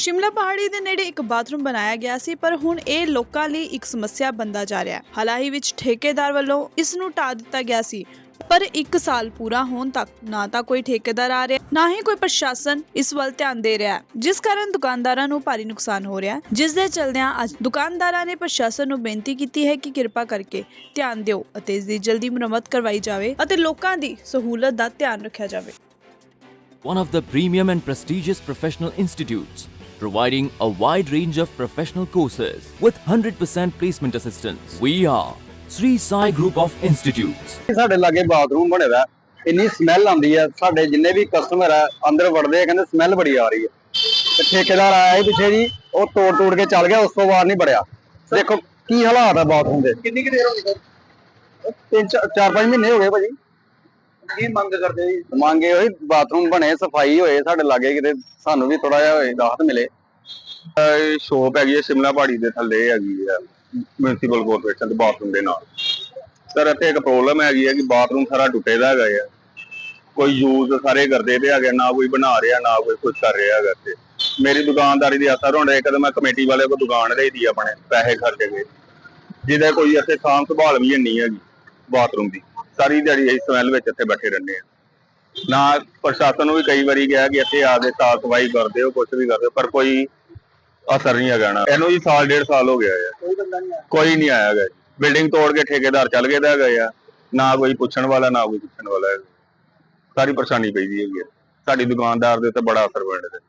ਸ਼ਿਮਲਾ ਪਹਾੜੀ ਦੇ ਨੇੜੇ ਇੱਕ ਬਾਥਰੂਮ ਬਣਾਇਆ ਗਿਆ ਸੀ ਪਰ ਹੁਣ ਇਹ ਲੋਕਾਂ ਲਈ ਇੱਕ ਸਮੱਸਿਆ ਬਣਦਾ ਜਾ ਰਿਹਾ ਹੈ। ਹਾਲਾਹੀ ਵਿੱਚ ਠੇਕੇਦਾਰ ਵੱਲੋਂ ਇਸ ਨੂੰ ਢਾ ਦਿੱਤਾ ਗਿਆ ਸੀ ਪਰ 1 ਸਾਲ ਪੂਰਾ ਹੋਣ ਤੱਕ ਨਾ ਤਾਂ ਕੋਈ ਠੇਕੇਦਾਰ ਆ ਰਿਹਾ ਨਾ ਹੀ ਕੋਈ ਪ੍ਰਸ਼ਾਸਨ ਇਸ ਵੱਲ ਧਿਆਨ ਦੇ ਰਿਹਾ ਜਿਸ ਕਾਰਨ ਦੁਕਾਨਦਾਰਾਂ ਨੂੰ ਭਾਰੀ ਨੁਕਸਾਨ ਹੋ ਰਿਹਾ ਜਿਸ ਦੇ ਚਲਦਿਆਂ ਅੱਜ ਦੁਕਾਨਦਾਰਾਂ ਨੇ ਪ੍ਰਸ਼ਾਸਨ ਨੂੰ ਬੇਨਤੀ ਕੀਤੀ ਹੈ ਕਿ ਕਿਰਪਾ ਕਰਕੇ ਧਿਆਨ ਦਿਓ ਅਤੇ ਇਸ ਦੀ ਜਲਦੀ ਮੁਰੰਮਤ ਕਰਵਾਈ ਜਾਵੇ ਅਤੇ ਲੋਕਾਂ ਦੀ ਸਹੂਲਤ ਦਾ ਧਿਆਨ ਰੱਖਿਆ ਜਾਵੇ। One of the premium and prestigious professional institutes, providing a wide range of professional courses with 100% placement assistance. We are Sri Sai Group of Institutes. ਸਾਡੇ ਲਾਗੇ ਬਾਥਰੂਮ ਬਣੇ ਦਾ। ਇੰਨੀ ਸਮੈਲ ਆਉਂਦੀ ਹੈ ਸਾਡੇ ਜਿੰਨੇ ਵੀ ਕਸਟਮਰ ਆ ਅੰਦਰ ਵੜਦੇ ਆ ਕਹਿੰਦੇ ਸਮੈਲ ਬੜੀ ਆ ਰਹੀ ਹੈ ਤੇ ਠੇਕੇਦਾਰ ਆਇਆ ਸੀ ਪਿੱਛੇ ਜੀ ਉਹ ਤੋੜ ਤੋੜ ਕੇ ਚੱਲ ਗਿਆ ਉਸ ਤੋਂ ਬਾਅਦ ਨਹੀਂ ਬੜਿਆ ਦੇਖੋ ਕੀ ਹਾਲਾਤ ਆ ਬਾਥਰੂਮ ਦੇ। ਕਿੰਨੀ ਕਿ ਦੇਰ ਹੋ ਗਈ ਸਰ? ਤਿੰਨ ਚਾਰ ਚਾਰ ਪੰਜ ਮਹੀਨੇ ਹੋ ਗਏ ਭਾਜੀ। ਕੀ ਮੰਗ ਕਰਦੇ ਜੀ? ਮੰਗੇ ਹੋਈ ਬਾਥਰੂਮ ਬਣੇ ਸਫ਼ਾਈ ਹੋਏ ਸਾਡੇ ਲਾਗੇ ਕਿਤੇ ਸਾਨੂੰ ਵੀ ਥੋੜਾ ਜਿਹਾ ਹੋਏ ਰਾਹਤ ਮਿਲੇ। ਇਹ ਸ਼ੋਪ ਹੈਗੀ ਹੈ ਸ਼ਿਮਲਾ ਪਹਾੜੀ ਦੇ ਥੱਲੇ ਹੈਗੀ ਹੈ ਮਿਊਨਿਸਪਲ ਕਾਰਪੋਰੇਸ਼ਨ ਦੇ ਬਾਥਰੂਮ ਦੇ ਨਾਲ। ਸਰ ਇੱਥੇ ਇੱਕ ਪ੍ਰੋਬਲਮ ਹੈਗੀ ਹੈ ਕਿ ਬਾਥਰੂਮ ਸਾਰਾ ਟੁੱਟੇ ਦਾ ਹੈਗਾ ਹੈ ਕੋਈ ਯੂਜ਼ ਸਾਰੇ ਕਰਦੇ ਤੇ ਹੈਗੇ ਨਾ ਕੋਈ ਬਣਾ ਰਿਹਾ ਨਾ ਕੋਈ ਕੁਝ ਕਰ ਰਿਹਾ ਹੈਗਾ ਤੇ ਮੇਰੀ ਦੁਕਾਨਦਾਰੀ ਦੀ ਅਸਰ ਹੁੰਦਾ ਇੱਕ ਤਾਂ ਮੈਂ ਕਮੇਟੀ ਵਾਲੇ ਕੋ ਦੁਕਾਨ ਦੇਈਦੀ ਆਪਣੇ ਪੈਸੇ ਖਰਚ ਕੇ। ਜਿਹਦੇ ਕੋਈ ਇੱਥੇ ਸਾਂਭ ਸੰਭਾਲ ਵੀ ਨਹੀਂ ਹੈਗੀ ਬਾਥਰੂਮ ਦੀ। ਸਾਰੀ ਦਿਹਾੜੀ ਅਸੀਂ ਸਮੈਲ ਵਿੱਚ ਇੱਥੇ ਬੈਠੇ ਰਹਿੰਦੇ ਆ ਨਾ ਪ੍ਰਸ਼ਾਸਨ ਨੂੰ ਵੀ ਕਈ ਵਾਰੀ ਕਿਹਾ ਕਿ ਇੱਥੇ ਆ ਕੇ ਸਾਫ਼ ਸਫ਼ਾਈ ਕਰਦੇ ਹੋ ਕੁਝ ਵੀ ਕਰਦੇ ਹੋ ਪਰ ਕੋਈ ਅਸਰ ਨਹੀਂ ਹੈਗਾ ਨਾ। ਇਹਨੂੰ ਜੀ ਸਾਲ ਡੇਢ ਸਾਲ ਹੋ ਗਿਆ ਹੈ ਕੋਈ ਨਹੀਂ ਆਇਆ। ਹੈਗਾ। ਬਿਲਡਿੰਗ ਤੋੜ ਕੇ ਠੇਕੇਦਾਰ ਚੱਲ ਗਏ ਦਾ ਹੈਗਾ ਆ। ਨਾ ਕੋਈ ਪੁੱਛਣ ਵਾਲਾ ਨਾ ਕੋਈ ਪੁੱਛਣ ਵਾਲਾ। ਸਾਰੀ ਪਰੇਸ਼ਾਨੀ ਪਈ ਦੀ ਹੈਗੀ ਸਾਡੀ ਦੁਕਾਨਦਾਰ ਦੇ ਉੱਤੇ ਬੜਾ ਅਸਰ ਪੈਣ ਡਿਆ।